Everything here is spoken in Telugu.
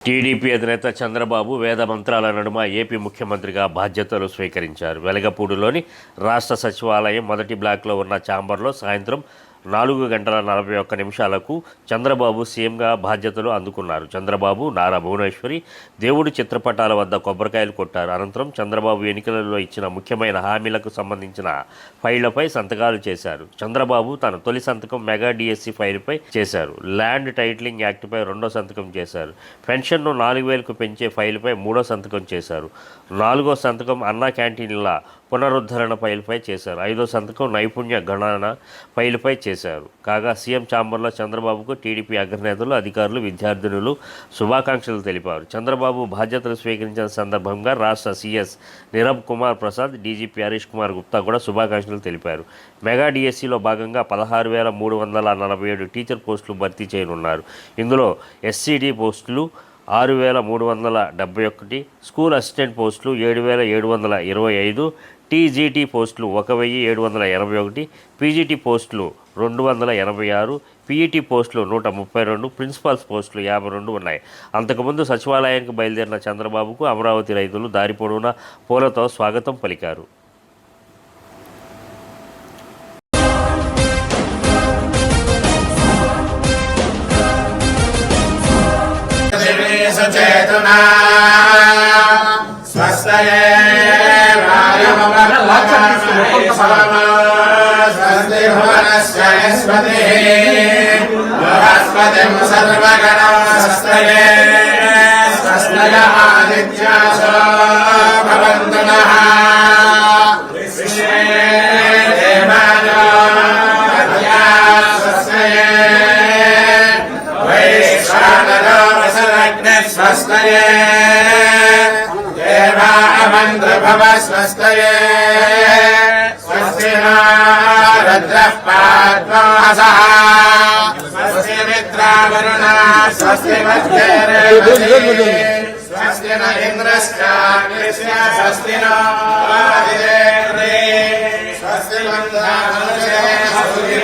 టీడీపీ అధినేత చంద్రబాబు వేద మంత్రాల నడుమ ఏపీ ముఖ్యమంత్రిగా బాధ్యతలు స్వీకరించారు. వెలగపూడిలోని రాష్ట్ర సచివాలయం మొదటి బ్లాక్లో ఉన్న ఛాంబర్లో సాయంత్రం నాలుగు గంటల నలభై ఒక్క నిమిషాలకు చంద్రబాబు సీఎంగా బాధ్యతలు అందుకున్నారు. చంద్రబాబు నారా భువనేశ్వరి దేవుడి చిత్రపటాల వద్ద కొబ్బరికాయలు కొట్టారు. అనంతరం చంద్రబాబు ఎన్నికలలో ఇచ్చిన ముఖ్యమైన హామీలకు సంబంధించిన ఫైళ్ళపై సంతకాలు చేశారు. చంద్రబాబు తన తొలి సంతకం మెగా డిఎస్సి ఫైల్పై చేశారు. ల్యాండ్ టైటిలింగ్ యాక్ట్పై రెండో సంతకం చేశారు. పెన్షన్ను నాలుగు వేలకు పెంచే ఫైల్పై మూడో సంతకం చేశారు. నాలుగో సంతకం అన్నా క్యాంటీన్ల పునరుద్ధరణ ఫైల్పై చేశారు. ఐదో సంతకం నైపుణ్య గణన ఫైల్పై చేశారు. కాగా సీఎం ఛాంబర్లో చంద్రబాబుకు టీడీపీ అగ్రనేతలు అధికారులు విద్యార్థినులు శుభాకాంక్షలు తెలిపారు. చంద్రబాబు బాధ్యతలు స్వీకరించిన సందర్భంగా రాష్ట్ర సీఎస్ నిరబ్ కుమార్ ప్రసాద్ డీజీపీ హరీష్ కుమార్ గుప్తా కూడా శుభాకాంక్షలు తెలిపారు. మెగా డిఎస్సిలో భాగంగా పదహారు వేల మూడు వందల నలభై ఏడు టీచర్ పోస్టులు భర్తీ చేయనున్నారు. ఇందులో ఎస్సీడీ పోస్టులు ఆరు వేల మూడు వందల డెబ్బై ఒకటి. స్కూల్ అసిస్టెంట్ పోస్టులు ఏడు వేల ఏడు వందల ఇరవై ఐదు. టీజీటీ పోస్టులు ఒక వెయ్యి ఏడు వందల ఎనభై ఒకటి. పీజీటీ పోస్టులు రెండు వందల ఎనభై ఆరు. పీఈటీ పోస్టులు నూట ముప్పై రెండు. ప్రిన్సిపాల్స్ పోస్టులు యాభై రెండు ఉన్నాయి. అంతకుముందు సచివాలయానికి బయలుదేరిన చంద్రబాబుకు అమరావతి రైతులు దారి పొడవునా పూలతో స్వాగతం పలికారు. రుణ స్వస్తయే స్వస్తి భువన సరస్వతి బృహస్పతిం సర్వగణ. స్వస్తయే స్వస్తయ ఆదిత్యాసో. अमन्त्रभव स्वस्तये स्वस्ति नो रुद्रः पाद्मोहसः स्वस्ति मित्रावरुणा स्वस्ति मध्येरेवती स्वस्ति न इन्द्रश्चाग्निश्च स्वस्ति नो आदिदेवते स्वस्ति मन्दामनुषे स्वस्ति